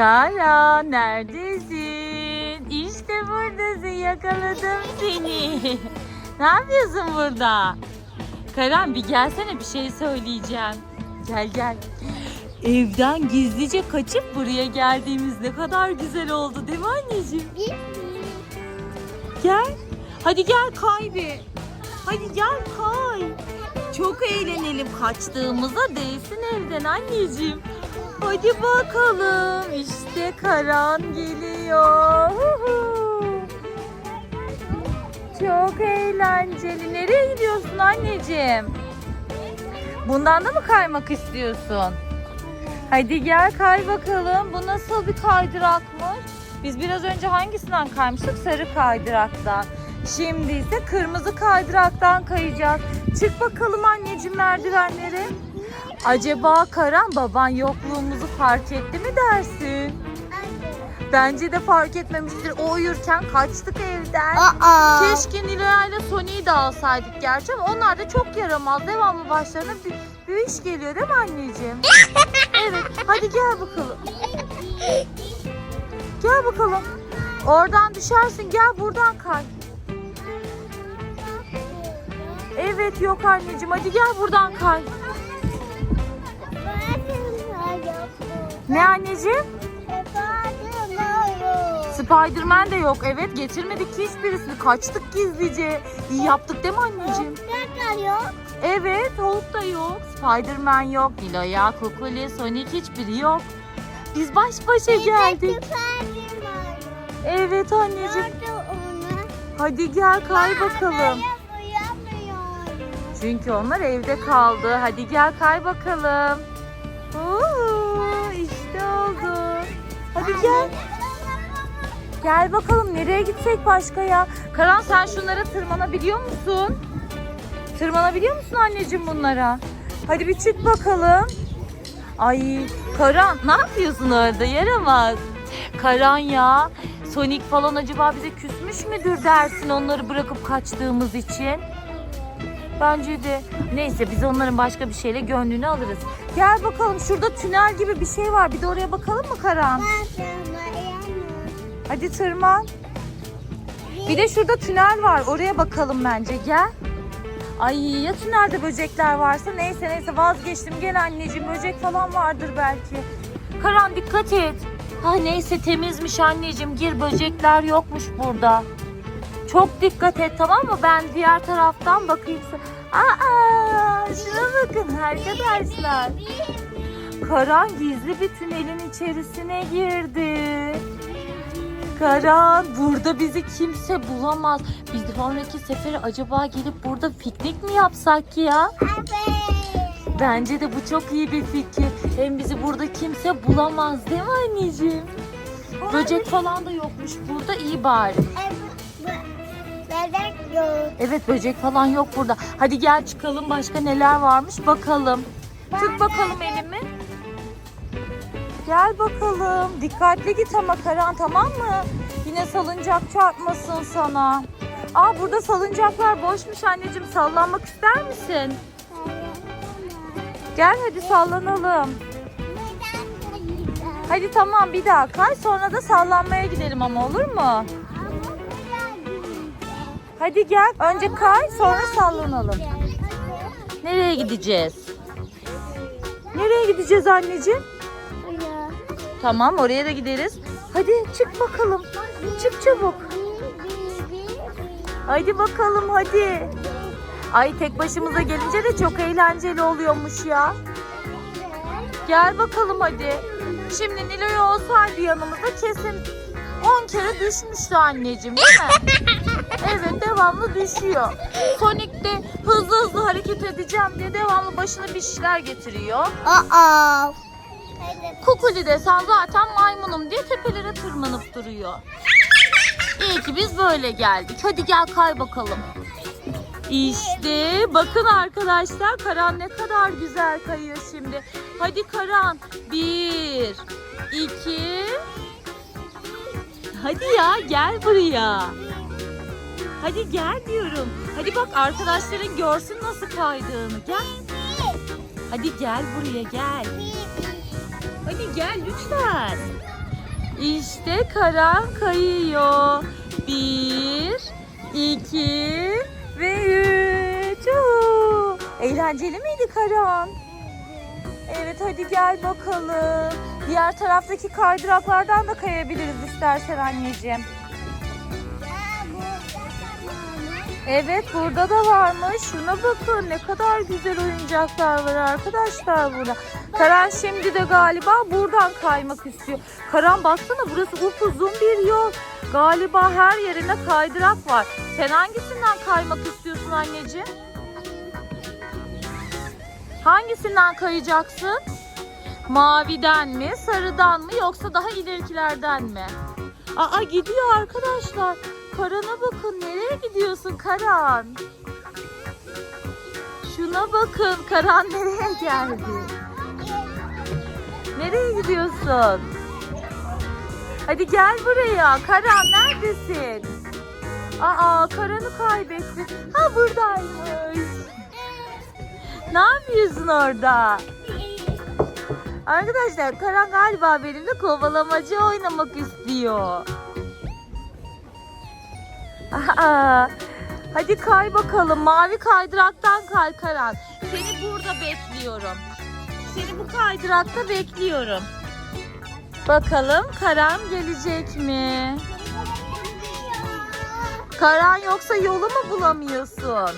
Kara neredesin? İşte buradasın yakaladım seni. ne yapıyorsun burada? Karan bir gelsene bir şey söyleyeceğim. Gel gel. Evden gizlice kaçıp buraya geldiğimiz ne kadar güzel oldu değil mi anneciğim? Gel. Hadi gel kay bir. Hadi gel kay. Çok eğlenelim. Kaçtığımıza değsin evden anneciğim. Hadi bakalım. Karan geliyor. Çok eğlenceli. Nereye gidiyorsun anneciğim? Bundan da mı kaymak istiyorsun? Hadi gel kay bakalım. Bu nasıl bir kaydırakmış? Biz biraz önce hangisinden kaymıştık? Sarı kaydıraktan. Şimdi ise kırmızı kaydıraktan kayacağız. Çık bakalım anneciğim merdivenleri. Acaba Karan baban yokluğumuzu fark etti mi dersin? Bence de fark etmemiştir. O uyurken kaçtık evden. Aa. Keşke Nilo'ya ile Sony'yi de alsaydık gerçi ama onlar da çok yaramaz. Devamlı başlarına bir, bir iş geliyor değil mi anneciğim? evet hadi gel bakalım. Gel bakalım. Oradan düşersin gel buradan kay. Evet yok anneciğim hadi gel buradan kay. Ne anneciğim? Spiderman de yok. Evet getirmedik hiçbirisini. Kaçtık gizlice. İyi yaptık değil mi anneciğim? Evet Hulk da yok. Spiderman yok. Nilo'ya, Kukuli, Sonic hiçbiri yok. Biz baş başa geldik. Evet anneciğim. Hadi gel kay bakalım. Çünkü onlar evde kaldı. Hadi gel kay bakalım. Oo. Hadi gel. Gel bakalım nereye gitsek başka ya? Karan sen şunlara tırmanabiliyor musun? Tırmanabiliyor musun anneciğim bunlara? Hadi bir çık bakalım. Ay Karan ne yapıyorsun orada yaramaz. Karan ya Sonic falan acaba bize küsmüş müdür dersin onları bırakıp kaçtığımız için? Bence de. Neyse biz onların başka bir şeyle gönlünü alırız. Gel bakalım şurada tünel gibi bir şey var. Bir de oraya bakalım mı Karan? Hadi tırman. Bir de şurada tünel var. Oraya bakalım bence. Gel. Ay ya tünelde böcekler varsa neyse neyse vazgeçtim. Gel anneciğim böcek falan vardır belki. Karan dikkat et. Ha neyse temizmiş anneciğim. Gir böcekler yokmuş burada. Çok dikkat et tamam mı? Ben diğer taraftan bakayım. Aa şuna bakın arkadaşlar. Karan gizli bir tünelin içerisine girdi. Karan burada bizi kimse bulamaz. Biz sonraki sefere acaba gelip burada piknik mi yapsak ya? Bence de bu çok iyi bir fikir. Hem bizi burada kimse bulamaz değil mi anneciğim? Böcek falan da yokmuş burada iyi bari. Bebek yok. Evet böcek falan yok burada. Hadi gel çıkalım başka neler varmış bakalım. Tut bakalım elimi. Gel bakalım. Dikkatli git ama Karan tamam mı? Yine salıncak çarpmasın sana. Aa burada salıncaklar boşmuş anneciğim. Sallanmak ister misin? Gel hadi sallanalım. Hadi tamam bir daha kay sonra da sallanmaya gidelim ama olur mu? Hadi gel. Önce kay sonra sallanalım. Nereye gideceğiz? Nereye gideceğiz anneciğim? Tamam oraya da gideriz. Hadi çık bakalım. Çık çabuk. Hadi bakalım hadi. Ay tek başımıza gelince de çok eğlenceli oluyormuş ya. Gel bakalım hadi. Şimdi Nilo'ya olsaydı yanımızda kesin 10 kere düşmüştü anneciğim değil mi? Evet devamlı düşüyor. Sonic de hızlı hızlı hareket edeceğim diye devamlı başına bir şeyler getiriyor. Aa. Kukuli de sen zaten maymunum diye tepelere tırmanıp duruyor. İyi ki biz böyle geldik. Hadi gel kay bakalım. İşte bakın arkadaşlar Karan ne kadar güzel kayıyor şimdi. Hadi Karan. Bir, iki. Hadi ya gel buraya. Hadi gel diyorum. Hadi bak arkadaşların görsün nasıl kaydığını. Gel. Hadi gel buraya gel. Hadi gel lütfen. İşte Karan kayıyor. Bir, iki ve üç. Eğlenceli miydi Karan? Evet hadi gel bakalım. Diğer taraftaki kaydıraklardan da kayabiliriz istersen anneciğim. Evet burada da varmış. Şuna bakın ne kadar güzel oyuncaklar var arkadaşlar burada. Karan şimdi de galiba buradan kaymak istiyor. Karan baksana burası upuzun bir yol. Galiba her yerinde kaydırak var. Sen hangisinden kaymak istiyorsun anneciğim? Hangisinden kayacaksın? Maviden mi, sarıdan mı yoksa daha ilerikilerden mi? Aa gidiyor arkadaşlar. Karan'a bakın. Nereye gidiyorsun Karan? Şuna bakın. Karan nereye geldi? Nereye gidiyorsun? Hadi gel buraya. Karan neredesin? Aa Karan'ı kaybettin. Ha buradaymış. Ne yapıyorsun orada? Arkadaşlar Karan galiba benimle kovalamacı oynamak istiyor. Hadi kay bakalım. Mavi kaydıraktan kay Karan. Seni burada bekliyorum. Seni bu kaydırakta bekliyorum. Bakalım Karan gelecek mi? Karan yoksa yolu mu bulamıyorsun?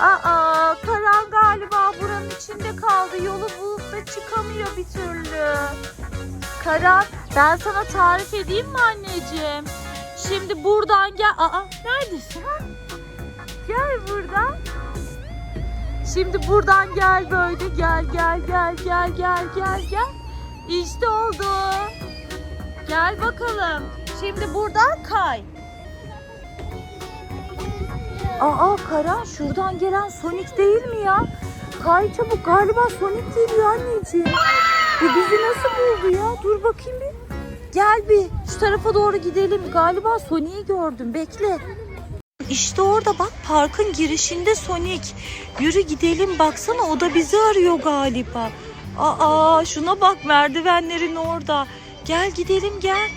Aa, Karan galiba buranın içinde kaldı. Yolu bulup da çıkamıyor bir türlü. Karan, ben sana tarif edeyim mi anneciğim? Şimdi buradan gel. Aa, neredesin? Gel buradan. Şimdi buradan gel böyle. Gel, gel, gel, gel, gel, gel, gel. İşte oldu. Gel bakalım. Şimdi buradan kay. Aa Karan şuradan gelen Sonic değil mi ya? Kay çabuk galiba Sonic geliyor anneciğim. Bu bizi nasıl buldu ya? Dur bakayım bir. Gel bir şu tarafa doğru gidelim. Galiba Sonic'i gördüm. Bekle. İşte orada bak parkın girişinde Sonic. Yürü gidelim baksana o da bizi arıyor galiba. Aa şuna bak merdivenlerin orada. Gel gidelim gel.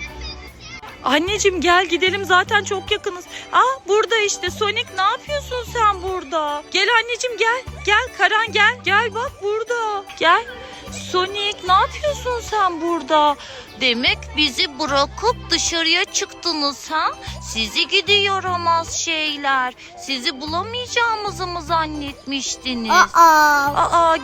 Anneciğim gel gidelim zaten çok yakınız. Aa burada işte Sonic ne yapıyorsun sen burada? Gel anneciğim gel. Gel Karan gel. Gel bak burada. Gel. Sonic ne yapıyorsun sen burada? Demek bizi bırakıp dışarıya çıktınız ha? Sizi gidi yaramaz şeyler. Sizi bulamayacağımızı mı zannetmiştiniz? Aa, Aa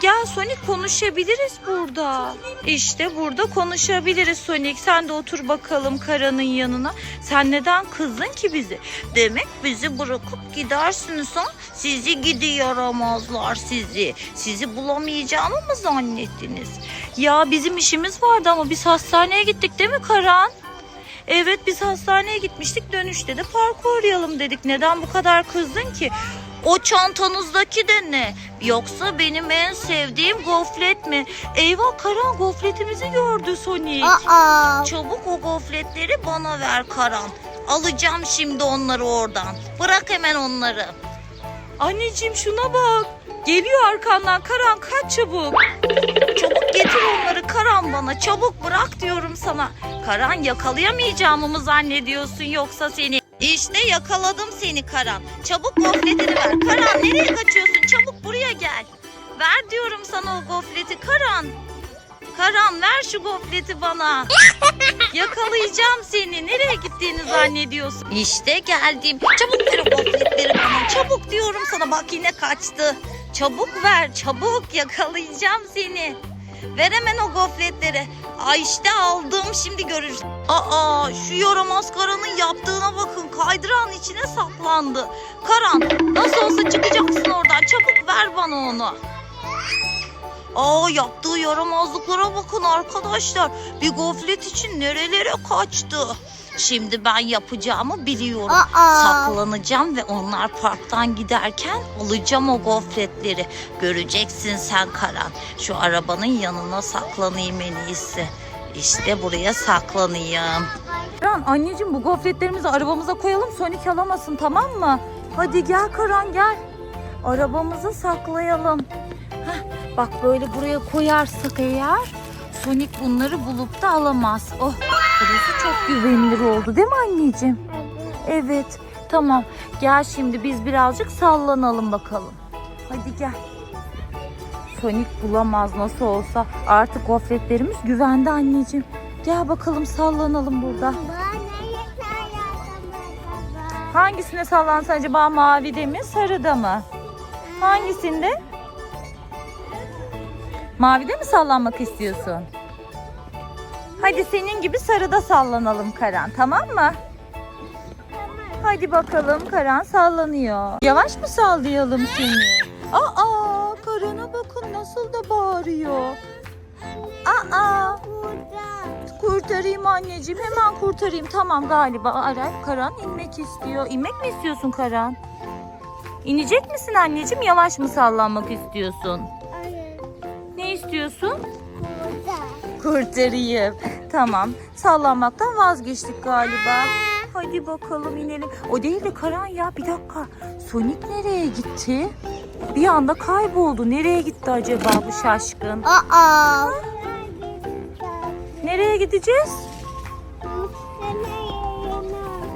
gel Sonic konuşabiliriz burada. İşte burada konuşabiliriz Sonic. Sen de otur bakalım Karan'ın yanına. Sen neden kızdın ki bizi? Demek bizi bırakıp gidersiniz ha? Sizi gidi yaramazlar sizi. Sizi bulamayacağımı mı zannettiniz? Ya bizim işimiz vardı ama biz hastaneye gittik değil mi Karan? Evet biz hastaneye gitmiştik dönüşte de parka uğrayalım dedik. Neden bu kadar kızdın ki? O çantanızdaki de ne? Yoksa benim en sevdiğim goflet mi? Eyvah Karan gofletimizi gördü Sonic. aa. Çabuk o gofletleri bana ver Karan. Alacağım şimdi onları oradan. Bırak hemen onları. Anneciğim şuna bak. Geliyor arkandan Karan kaç çabuk. Çabuk getir onları Karan bana. Çabuk bırak diyorum sana. Karan yakalayamayacağımı mı zannediyorsun yoksa seni? İşte yakaladım seni Karan. Çabuk gofletini ver. Karan nereye kaçıyorsun? Çabuk buraya gel. Ver diyorum sana o gofleti Karan. Karan ver şu gofleti bana. Yakalayacağım seni. Nereye gittiğini zannediyorsun? İşte geldim. Çabuk ver o gofletleri bana. Çabuk diyorum sana. Bak yine kaçtı. Çabuk ver. Çabuk yakalayacağım seni. Ver hemen o gofletleri. Aa işte aldım. Şimdi görürsün. Aa şu yaramaz Karan'ın yaptığına bakın. Kaydırağın içine saklandı. Karan nasıl olsa çıkacaksın oradan. Çabuk ver bana onu. Aa yaptığı yaramazlıklara bakın arkadaşlar. Bir goflet için nerelere kaçtı. Şimdi ben yapacağımı biliyorum. Aa. Saklanacağım ve onlar parktan giderken alacağım o gofretleri. Göreceksin sen Karan. Şu arabanın yanına saklanayım en iyisi. İşte buraya saklanayım. Karan anneciğim bu gofretlerimizi arabamıza koyalım Sonic alamasın tamam mı? Hadi gel Karan gel. Arabamızı saklayalım. Heh, bak böyle buraya koyarsak eğer Sonic bunları bulup da alamaz. Oh burası çok güvenilir oldu değil mi anneciğim? Evet tamam gel şimdi biz birazcık sallanalım bakalım. Hadi gel. Sonic bulamaz nasıl olsa artık gofretlerimiz güvende anneciğim. Gel bakalım sallanalım burada. Hangisine sallansa acaba mavide mi sarıda mı? Hangisinde? Mavide mi sallanmak istiyorsun? Hadi senin gibi sarıda sallanalım Karan tamam mı? Hadi bakalım Karan sallanıyor. Yavaş mı sallayalım seni? Aa Karan'a bakın nasıl da bağırıyor. Aa kurtarayım anneciğim hemen kurtarayım. Tamam galiba Aray Karan inmek istiyor. İnmek mi istiyorsun Karan? İnecek misin anneciğim yavaş mı sallanmak istiyorsun? Ne istiyorsun? Kurtarayım. Tamam. Sallanmaktan vazgeçtik galiba. Hadi bakalım inelim. O değil de Karan ya bir dakika. Sonic nereye gitti? Bir anda kayboldu. Nereye gitti acaba bu şaşkın? Aa. Nereye gideceğiz?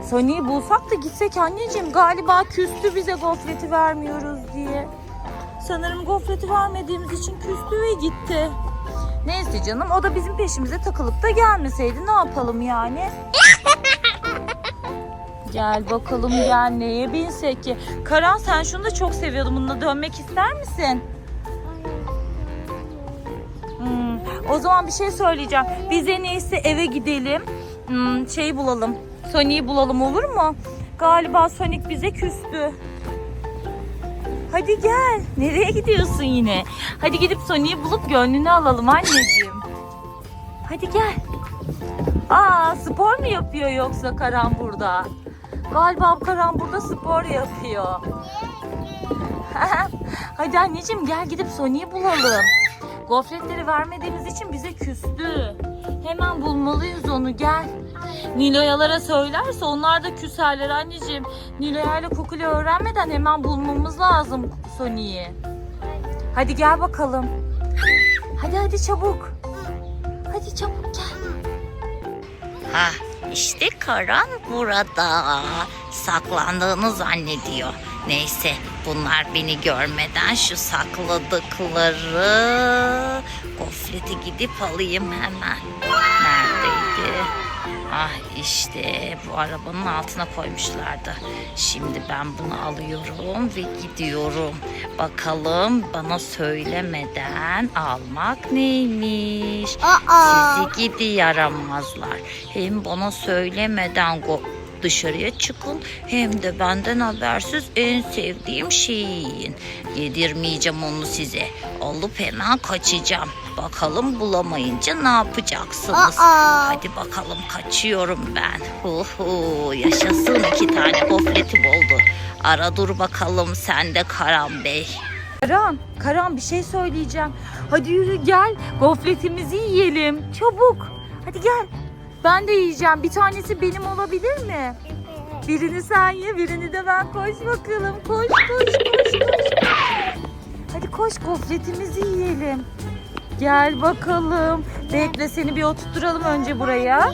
Sonic'i bulsak da gitsek anneciğim. Galiba küstü bize gofreti vermiyoruz diye. Sanırım gofreti vermediğimiz için küstü ve gitti. Neyse canım o da bizim peşimize takılıp da gelmeseydi ne yapalım yani? gel bakalım gel neye binsek ki? Karan sen şunu da çok seviyordun bununla dönmek ister misin? Hmm, o zaman bir şey söyleyeceğim. Biz en iyisi eve gidelim. Hmm, şey bulalım. Sonic'i bulalım olur mu? Galiba Sonic bize küstü. Hadi gel. Nereye gidiyorsun yine? Hadi gidip Sonic'i bulup gönlünü alalım anneciğim. Hadi gel. Aa spor mu yapıyor yoksa Karan burada? Galiba Karan burada spor yapıyor. Hadi anneciğim gel gidip Sonic'i bulalım. Gofretleri vermediğimiz için bize küstü. Hemen bulmalıyız onu gel. Niloyalara söylerse onlar da küserler anneciğim. Niloya ile Kukuli öğrenmeden hemen bulmamız lazım Sonic'i. Hadi gel bakalım. Hadi hadi çabuk. Hadi çabuk gel. Ha işte Karan burada. Saklandığını zannediyor. Neyse bunlar beni görmeden şu sakladıkları gofreti gidip alayım hemen. Neredeydi? Ah işte bu arabanın altına koymuşlardı. Şimdi ben bunu alıyorum ve gidiyorum. Bakalım bana söylemeden almak neymiş? Aa. Sizi gidi yaramazlar. Hem bana söylemeden dışarıya çıkın hem de benden habersiz en sevdiğim şeyi yiyin. Yedirmeyeceğim onu size. Alıp hemen kaçacağım. Bakalım bulamayınca ne yapacaksınız? Aa. Hadi bakalım kaçıyorum ben. Hu hu, yaşasın iki tane gofretim oldu. Ara dur bakalım sen de Karan Bey. Karan, Karan bir şey söyleyeceğim. Hadi yürü gel. Gofretimizi yiyelim. Çabuk. Hadi gel. Ben de yiyeceğim. Bir tanesi benim olabilir mi? Birini sen ye, birini de ben. Koş bakalım. Koş, koş, koş, koş. Hadi koş gofretimizi yiyelim. Gel bakalım. Bekle seni bir oturtturalım önce buraya.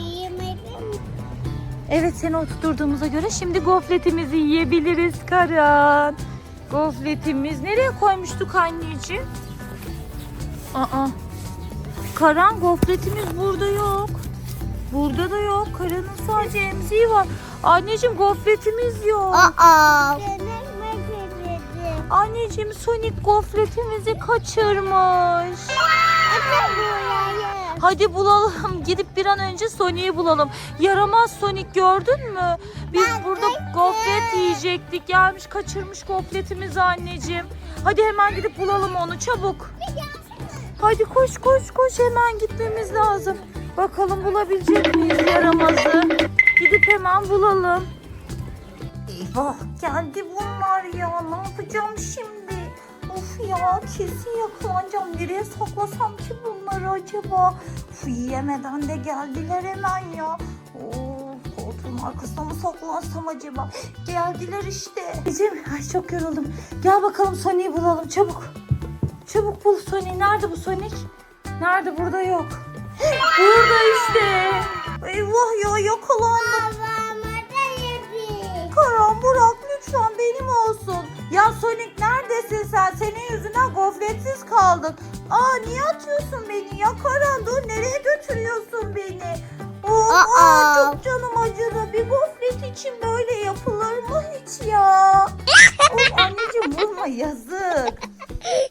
Evet seni oturtturduğumuza göre şimdi gofretimizi yiyebiliriz Karan. Gofretimiz nereye koymuştuk anneciğim? Aa. Karan gofretimiz burada yok. Burada da yok. Karan'ın sadece emziği var. Anneciğim gofretimiz yok. Aa. Anneciğim Sonic gofretimizi kaçırmış. Hadi bulalım. Gidip bir an önce Sonic'i bulalım. Yaramaz Sonic gördün mü? Biz burada gofret yiyecektik. Gelmiş kaçırmış gofretimizi anneciğim. Hadi hemen gidip bulalım onu çabuk. Hadi koş koş koş hemen gitmemiz lazım. Bakalım bulabilecek miyiz yaramazı? Gidip hemen bulalım. Eyvah geldi bunlar ya. Ne yapacağım şimdi? Ya kesin yakalanacağım. Nereye saklasam ki bunları acaba? Uf, yiyemeden de geldiler hemen ya. Of koltuğun arkasına mı saklansam acaba? Geldiler işte. Bizim ay çok yoruldum. Gel bakalım Sonic'i bulalım çabuk. Çabuk bul Sonic. Nerede bu Sonic? Nerede burada yok. Burada işte. Eyvah ya yakalandım. Bırak lütfen benim olsun. Ya Sonic neredesin sen? Senin yüzünden gofletsiz kaldık. Aa niye atıyorsun beni ya Karan dur nereye götürüyorsun beni? Oh, aa, çok canım acıdı. Bir gofret için böyle yapılır mı hiç ya? of anneciğim vurma yazık.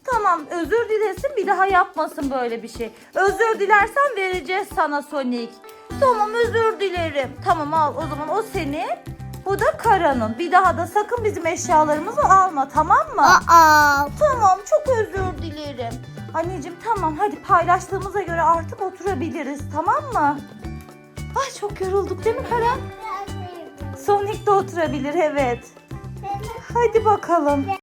Tamam özür dilesin bir daha yapmasın böyle bir şey. Özür dilersen vereceğiz sana Sonic. Tamam özür dilerim. Tamam al o zaman o senin. Bu da Kara'nın. Bir daha da sakın bizim eşyalarımızı alma tamam mı? Aa. Tamam çok özür dilerim. Anneciğim tamam hadi paylaştığımıza göre artık oturabiliriz tamam mı? Ay çok yorulduk değil mi Kara? Sonic de oturabilir evet. Hadi bakalım.